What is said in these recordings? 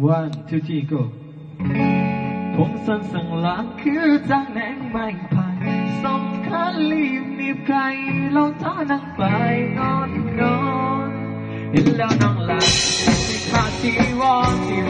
one two three go ผมสั่นสั่งลาคือจังแหนงไม่พายสมคัญรีบมีใครเราท่านั่งไปนอนนอนเห็นแล้วนั่งหลับที่ขาดที่วอนที่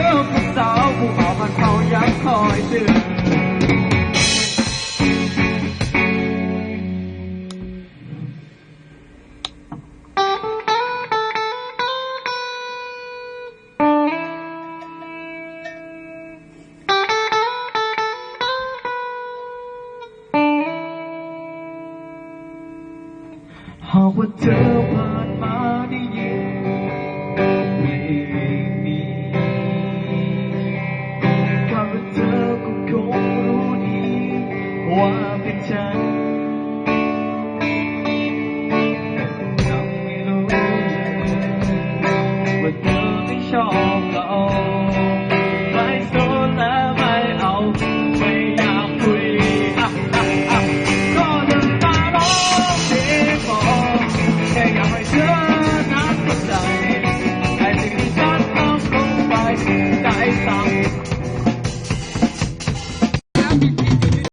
หากว่าเธอผ่านมาได้ยินไม่งนี้ว่าเธอก็คงรู้ดีว่าเป็นฉัน 在爱情的战场，空白地带。